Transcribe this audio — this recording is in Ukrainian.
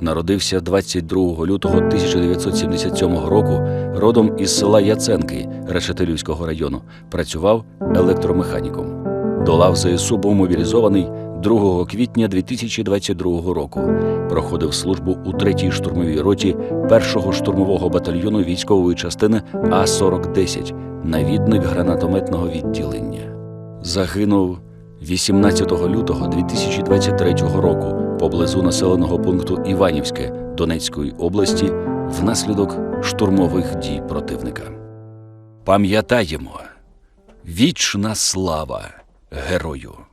народився 22 лютого 1977 року родом із села Яценки Решетилівського району. Працював електромеханіком. До лав ЗСУ був мобілізований 2 квітня 2022 року. Проходив службу у 3-й штурмовій роті 1-го штурмового батальйону військової частини А-4010, навідник гранатометного відділення. Загинув 18 лютого 2023 року поблизу населеного пункту Іванівське Донецької області внаслідок штурмових дій противника. Пам'ятаємо вічна слава герою!